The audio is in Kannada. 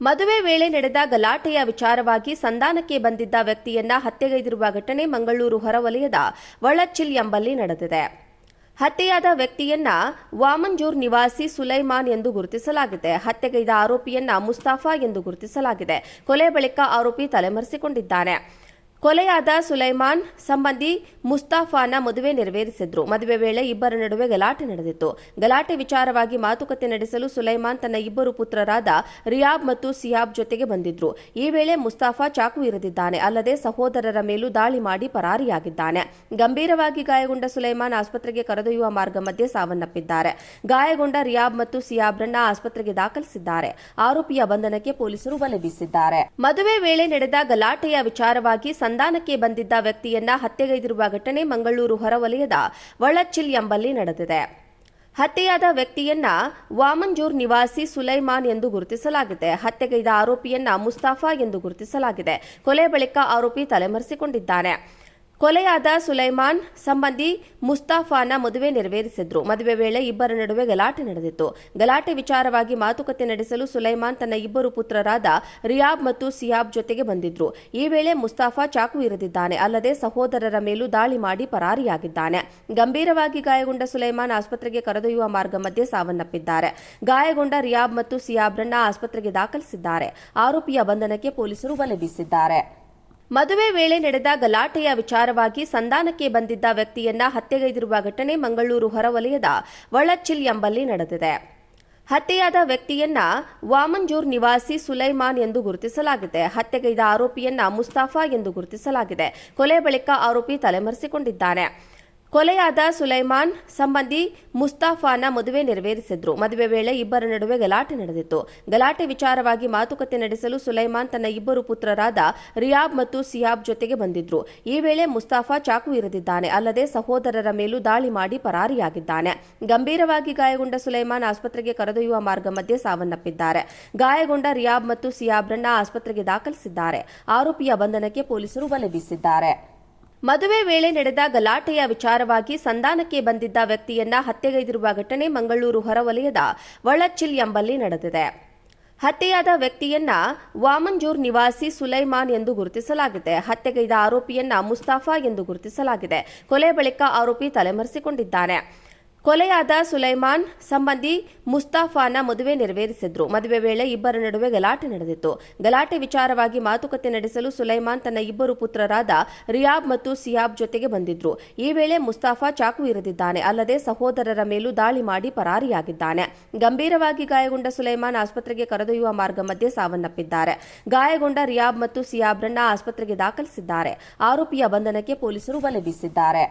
ಮದುವೆ ವೇಳೆ ನಡೆದ ಗಲಾಟೆಯ ವಿಚಾರವಾಗಿ ಸಂಧಾನಕ್ಕೆ ಬಂದಿದ್ದ ವ್ಯಕ್ತಿಯನ್ನ ಹತ್ಯೆಗೈದಿರುವ ಘಟನೆ ಮಂಗಳೂರು ಹೊರವಲಯದ ವಳಚ್ಚಿಲ್ ಎಂಬಲ್ಲಿ ನಡೆದಿದೆ. ಹತ್ಯೆಯಾದ ವ್ಯಕ್ತಿಯನ್ನ ವಾಮಂಜೂರ್ ನಿವಾಸಿ ಸುಲೈಮಾನ್ ಎಂದು ಗುರುತಿಸಲಾಗಿದೆ. ಹತ್ಯೆಗೈದ ಆರೋಪಿಯನ್ನ ಮುಸ್ತಾಫಾ ಎಂದು ಗುರುತಿಸಲಾಗಿದೆ. ಕೊಲೆ ಬಳಿಕ ಆರೋಪಿ ತಲೆಮರೆಸಿಕೊಂಡಿದ್ದಾನೆ. ಕೊಲೆಯಾದ ಸುಲೈಮಾನ್ ಸಂಬಂಧಿ ಮುಸ್ತಾಫಾನ ಮದುವೆ ನೆರವೇರಿಸಿದ್ರು. ಮದುವೆ ವೇಳೆ ಇಬ್ಬರ ನಡುವೆ ಗಲಾಟೆ ನಡೆದಿತ್ತು. ಗಲಾಟೆ ವಿಚಾರವಾಗಿ ಮಾತುಕತೆ ನಡೆಸಲು ಸುಲೈಮಾನ್ ತನ್ನ ಇಬ್ಬರು ಪುತ್ರರಾದ ರಿಯಾಬ್ ಮತ್ತು ಸಿಯಾಬ್ ಜೊತೆಗೆ ಬಂದಿದ್ರು. ಈ ವೇಳೆ ಮುಸ್ತಾಫಾ ಚಾಕು ಇರಿದಿದ್ದಾನೆ. ಅಲ್ಲದೆ ಸಹೋದರರ ಮೇಲೂ ದಾಳಿ ಮಾಡಿ ಪರಾರಿಯಾಗಿದ್ದಾನೆ. ಗಂಭೀರವಾಗಿ ಗಾಯಗೊಂಡ ಸುಲೈಮಾನ್ ಆಸ್ಪತ್ರೆಗೆ ಕರೆದೊಯ್ಯುವ ಮಾರ್ಗ ಮಧ್ಯೆ ಸಾವನ್ನಪ್ಪಿದ್ದಾರೆ. ಗಾಯಗೊಂಡ ರಿಯಾಬ್ ಮತ್ತು ಸಿಯಾಬ್ರನ್ನ ಆಸ್ಪತ್ರೆಗೆ ದಾಖಲಿಸಿದ್ದಾರೆ. ಆರೋಪಿಯ ಬಂಧನಕ್ಕೆ ಪೊಲೀಸರು ಬಲೆ ಬೀಸಿದ್ದಾರೆ. ಮದುವೆ ವೇಳೆ ನಡೆದ ಗಲಾಟೆಯ ವಿಚಾರವಾಗಿ ಸಂಧಾನಕ್ಕೆ ಬಂದಿದ್ದ ವ್ಯಕ್ತಿಯನ್ನ ಹತ್ಯೆಗೈದಿರುವ ಘಟನೆ ಮಂಗಳೂರು ಹೊರವಲಯದ ವಳಚಿಲ್ ಎಂಬಲ್ಲಿ ನಡೆದಿದೆ. ಹತ್ಯೆಯಾದ ವ್ಯಕ್ತಿಯನ್ನ ವಾಮಂಜೂರ್ ನಿವಾಸಿ ಸುಲೈಮಾನ್ ಎಂದು ಗುರುತಿಸಲಾಗಿದೆ. ಹತ್ಯೆಗೈದ ಆರೋಪಿಯನ್ನ ಮುಸ್ತಾಫಾ ಎಂದು ಗುರುತಿಸಲಾಗಿದೆ. ಕೊಲೆ ಬಳಿಕ ಆರೋಪಿ ತಲೆಮರೆಸಿಕೊಂಡಿದ್ದಾನೆ. ಕೊಲೆಯಾದ ಸುಲೈಮಾನ್ ಸಂಬಂಧಿ ಮುಸ್ತಾಫಾನ ಮದುವೆ ನೆರವೇರಿಸಿದ್ರು. ಮದುವೆ ವೇಳೆ ಇಬ್ಬರ ನಡುವೆ ಗಲಾಟೆ ನಡೆದಿತ್ತು. ಗಲಾಟೆ ವಿಚಾರವಾಗಿ ಮಾತುಕತೆ ನಡೆಸಲು ಸುಲೈಮಾನ್ ತನ್ನ ಇಬ್ಬರು ಪುತ್ರರಾದ ರಿಯಾಬ್ ಮತ್ತು ಸಿಯಾಬ್ ಜೊತೆಗೆ ಬಂದಿದ್ರು. ಈ ವೇಳೆ ಮುಸ್ತಾಫಾ ಚಾಕು ಇರದಿದ್ದಾನೆ. ಅಲ್ಲದೆ ಸಹೋದರರ ಮೇಲೂ ದಾಳಿ ಮಾಡಿ ಪರಾರಿಯಾಗಿದ್ದಾನೆ. ಗಂಭೀರವಾಗಿ ಗಾಯಗೊಂಡ ಸುಲೈಮಾನ್ ಆಸ್ಪತ್ರೆಗೆ ಕರೆದೊಯ್ಯುವ ಮಾರ್ಗ ಮಧ್ಯೆ ಸಾವನ್ನಪ್ಪಿದ್ದಾರೆ. ಗಾಯಗೊಂಡ ರಿಯಾಬ್ ಮತ್ತು ಸಿಯಾಬ್ರನ್ನ ಆಸ್ಪತ್ರೆಗೆ ದಾಖಲಿಸಿದ್ದಾರೆ. ಆರೋಪಿಯ ಬಂಧನಕ್ಕೆ ಪೊಲೀಸರು ಬಲೆ ಬೀಸಿದ್ದಾರೆ. ಮದುವೆ ವೇಳೆ ನಡೆದ ಗಲಾಟೆಯ ವಿಚಾರವಾಗಿ ಸಂಧಾನಕ್ಕೆ ಬಂದಿದ್ದ ವ್ಯಕ್ತಿಯನ್ನ ಹತ್ಯೆಗೈದಿರುವ ಘಟನೆ ಮಂಗಳೂರು ಹೊರವಲಯದ ವಳಚ್ಚಿಲ್ ಎಂಬಲ್ಲಿ ನಡೆದಿದೆ. ಹತ್ಯೆಯಾದ ವ್ಯಕ್ತಿಯನ್ನ ವಾಮಂಜೂರ್ ನಿವಾಸಿ ಸುಲೈಮಾನ್ ಎಂದು ಗುರುತಿಸಲಾಗಿದೆ. ಹತ್ಯೆಗೈದ ಆರೋಪಿಯನ್ನ ಮುಸ್ತಾಫಾ ಎಂದು ಗುರುತಿಸಲಾಗಿದೆ. ಕೊಲೆ ಬಳಿಕ ಆರೋಪಿ ತಲೆಮರೆಸಿಕೊಂಡಿದ್ದಾನೆ. ಕೊಲೆಯಾದ ಸುಲೈಮಾನ್ ಸಂಬಂಧಿ ಮುಸ್ತಾಫಾನ ಮದುವೆ ನೆರವೇರಿಸಿದ್ರು. ಮದುವೆ ವೇಳೆ ಇಬ್ಬರ ನಡುವೆ ಗಲಾಟೆ ನಡೆದಿತ್ತು. ಗಲಾಟೆ ವಿಚಾರವಾಗಿ ಮಾತುಕತೆ ನಡೆಸಲು ಸುಲೈಮಾನ್ ತನ್ನ ಇಬ್ಬರು ಪುತ್ರರಾದ ರಿಯಾಬ್ ಮತ್ತು ಸಿಯಾಬ್ ಜೊತೆಗೆ ಬಂದಿದ್ರು. ಈ ವೇಳೆ ಮುಸ್ತಾಫಾ ಚಾಕು ಇರಿದಿದ್ದಾನೆ. ಅಲ್ಲದೆ ಸಹೋದರರ ಮೇಲೂ ದಾಳಿ ಮಾಡಿ ಪರಾರಿಯಾಗಿದ್ದಾನೆ. ಗಂಭೀರವಾಗಿ ಗಾಯಗೊಂಡ ಸುಲೈಮಾನ್ ಆಸ್ಪತ್ರೆಗೆ ಕರೆದೊಯ್ಯುವ ಮಾರ್ಗ ಮಧ್ಯೆ ಸಾವನ್ನಪ್ಪಿದ್ದಾರೆ. ಗಾಯಗೊಂಡ ರಿಯಾಬ್ ಮತ್ತು ಸಿಯಾಬ್ರನ್ನ ಆಸ್ಪತ್ರೆಗೆ ದಾಖಲಿಸಿದ್ದಾರೆ. ಆರೋಪಿಯ ಬಂಧನಕ್ಕೆ ಪೊಲೀಸರು ಬಲೆ ಬೀಸಿದ್ದಾರೆ. ಮದುವೆ ವೇಳೆ ನಡೆದ ಗಲಾಟೆಯ ವಿಚಾರವಾಗಿ ಸಂಧಾನಕ್ಕೆ ಬಂದಿದ್ದ ವ್ಯಕ್ತಿಯನ್ನ ಹತ್ಯೆಗೈದಿರುವ ಘಟನೆ ಮಂಗಳೂರು ಹೊರವಲಯದ ವಳಚ್ಚಿಲ್ ಎಂಬಲ್ಲಿ ನಡೆದಿದೆ. ಹತ್ಯೆಯಾದ ವ್ಯಕ್ತಿಯನ್ನ ವಾಮಂಜೂರ್ ನಿವಾಸಿ ಸುಲೈಮಾನ್ ಎಂದು ಗುರುತಿಸಲಾಗಿದೆ. ಹತ್ಯೆಗೈದ ಆರೋಪಿಯನ್ನ ಮುಸ್ತಾಫಾ ಎಂದು ಗುರುತಿಸಲಾಗಿದೆ. ಕೊಲೆ ಬಳಿಕ ಆರೋಪಿ ತಲೆಮರೆಸಿಕೊಂಡಿದ್ದಾನೆ. ಕೊಲೆಯಾದ ಸುಲೈಮಾನ್ ಸಂಬಂಧಿ ಮುಸ್ತಾಫಾನ ಮದುವೆ ನೆರವೇರಿಸಿದ್ರು. ಮದುವೆ ವೇಳೆ ಇಬ್ಬರ ನಡುವೆ ಗಲಾಟೆ ನಡೆದಿತ್ತು. ಗಲಾಟೆ ವಿಚಾರವಾಗಿ ಮಾತುಕತೆ ನಡೆಸಲು ಸುಲೈಮಾನ್ ತನ್ನ ಇಬ್ಬರು ಪುತ್ರರಾದ ರಿಯಾಬ್ ಮತ್ತು ಸಿಯಾಬ್ ಜೊತೆಗೆ ಬಂದಿದ್ರು. ಈ ವೇಳೆ ಮುಸ್ತಾಫಾ ಚಾಕು ಇರದಿದ್ದಾನೆ. ಅಲ್ಲದೆ ಸಹೋದರರ ಮೇಲೂ ದಾಳಿ ಮಾಡಿ ಪರಾರಿಯಾಗಿದ್ದಾನೆ. ಗಂಭೀರವಾಗಿ ಗಾಯಗೊಂಡ ಸುಲೈಮಾನ್ ಆಸ್ಪತ್ರೆಗೆ ಕರೆದೊಯ್ಯುವ ಮಾರ್ಗ ಮಧ್ಯೆ ಸಾವನ್ನಪ್ಪಿದ್ದಾರೆ. ಗಾಯಗೊಂಡ ರಿಯಾಬ್ ಮತ್ತು ಸಿಯಾಬ್ರನ್ನ ಆಸ್ಪತ್ರೆಗೆ ದಾಖಲಿಸಿದ್ದಾರೆ. ಆರೋಪಿಯ ಬಂಧನಕ್ಕೆ ಪೊಲೀಸರು ಬಲೆ ಬೀಸಿದ್ದಾರೆ.